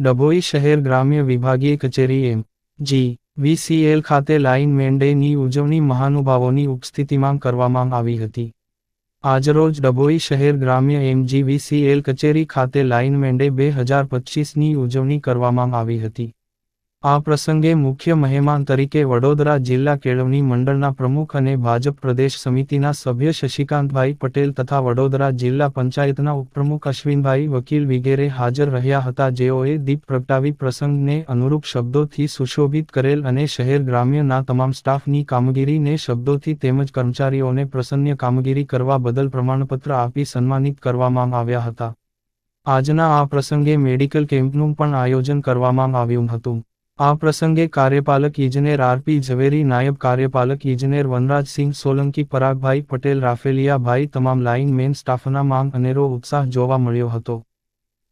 ડભોઈ શહેર ગ્રામ્ય વિભાગીય કચેરી એમ. જી. વીસીએલ ખાતે લાઇન મેન ડેની ઉજવણી મહાનુભાવોની ઉપસ્થિતિમાં કરવામાં આવી હતી. આજરોજ ડભોઈ શહેર ગ્રામ્ય એમજી વીસીએલ કચેરી ખાતે લાઇન મેન્ડે બે હજાર પચીસની ઉજવણી કરવામાં આવી હતી. આ પ્રસંગે મુખ્ય મહેમાન તરીકે વડોદરા જિલ્લા કેળવણી મંડળના પ્રમુખ અને ભાજપ પ્રદેશ સમિતિના સભ્ય શશિકાંતભાઈ પટેલ તથા વડોદરા જિલ્લા પંચાયતના ઉપપ્રમુખ અશ્વિનભાઈ વકીલ વગેરે હાજર રહ્યા હતા. જેઓએ દીપ પ્રગટાવી પ્રસંગને અનુરૂપ શબ્દોથી સુશોભિત કરેલ અને શહેર ગ્રામ્યના તમામ સ્ટાફની કામગીરીને શબ્દોથી તેમજ કર્મચારીઓને પ્રસન્ય કામગીરી કરવા બદલ પ્રમાણપત્ર આપી સન્માનિત કરવામાં આવ્યા હતા. આજના આ પ્રસંગે મેડિકલ કેમ્પનું પણ આયોજન કરવામાં આવ્યું હતું. આ પ્રસંગે કાર્યપાલક ઇજનેર આરપી ઝવેરી, નાયબ કાર્યપાલક ઇજનેર વનરાજસિંહ સોલંકી, પરાગભાઈ પટેલ, રાફેલિયાભાઈ તમામ લાઇન મેન સ્ટાફના માંગ અનેરો ઉત્સાહ જોવા મળ્યો હતો.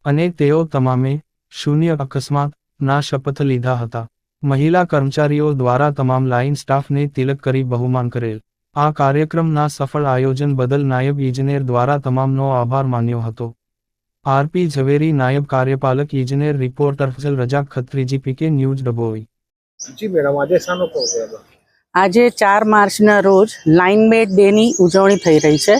અને તેઓ તમામે શૂન્ય અકસ્માત ના શપથ લીધા હતા. મહિલા કર્મચારીઓ દ્વારા તમામ લાઇન સ્ટાફને તિલક કરી બહુમાન કરેલ. આ કાર્યક્રમના સફળ આયોજન બદલ નાયબ ઇજનેર દ્વારા તમામનો આભાર માન્યો હતો. આરપી ઝવેરી નાયબ કાર્યપાલક ઇજનેર reporter Fasal Razak Khatriji PK news Dabhoi ji madam આજે શાનો પ્રોગ્રામ આજે ચાર માર્ચના રોજ લાઇનમેટ ડેની ઉજવણી થઈ રહી છે.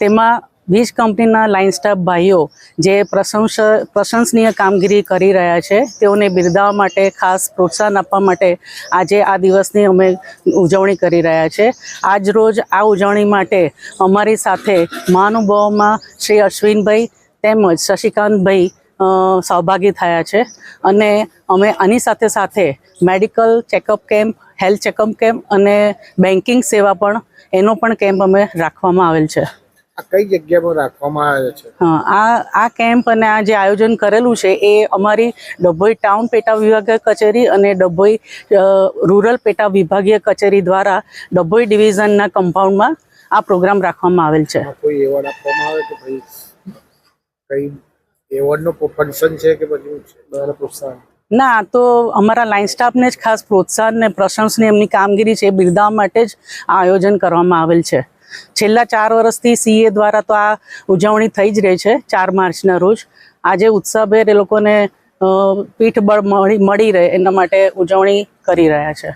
તેમાં વીજ કંપનીના લાઇન સ્ટાફ ભાઈઓ જે પ્રશંસ પ્રશંસનીય કામગીરી કરી રહ્યા છે તેઓને બિરદાવવા માટે ખાસ પ્રોત્સાહન આપવા માટે આજે આ દિવસની અમે ઉજવણી કરી રહ્યા છે. આજ રોજ આ ઉજવણી માટે અમારી સાથે મહાનુભાવોમાં શ્રી અશ્વિનભાઈ તેમજ શશિકાંતભાઈ સહભાગી થયા છે. અને અમે આની સાથે સાથે medical checkup camp health checkup camp અને બેન્કિંગ સેવા પણ એનો પણ કેમ્પ અમે રાખવામાં આવેલ છે. કઈ જગ્યામાં રાખવામાં આવે છે? હા, આ આ કેમ્પ અને આ જે આયોજન કરેલું છે એ અમારી ડભોઈ ટાઉન પેટા વિભાગીય કચેરી અને ડભોઈ રૂરલ પેટા વિભાગીય કચેરી દ્વારા ડભોઈ ડિવિઝનના કમ્પાઉન્ડમાં આ પ્રોગ્રામ રાખવામાં આવેલ છે. કોઈ એવોર્ડ આપવામાં આવે કે ભાઈ? કઈ એવોર્ડનું ફંક્શન છે કે પછી પ્રોત્સાહન? ના તો અમારા લાઇન સ્ટાફને જ ખાસ પ્રોત્સાહન ને પ્રશંસની એમની કામગીરી છે બિરદાવવા માટે જ આ આયોજન કરવામાં આવેલ છે. છેલ્લા ચાર વર્ષથી સીએ દ્વારા તો આ ઉજવણી થઈ જ રહી છે, ચાર માર્ચના રોજ. આજે ઉત્સાહભેર એ લોકોને પીઠબળ મળી મળી રહે એના માટે ઉજવણી કરી રહ્યા છે.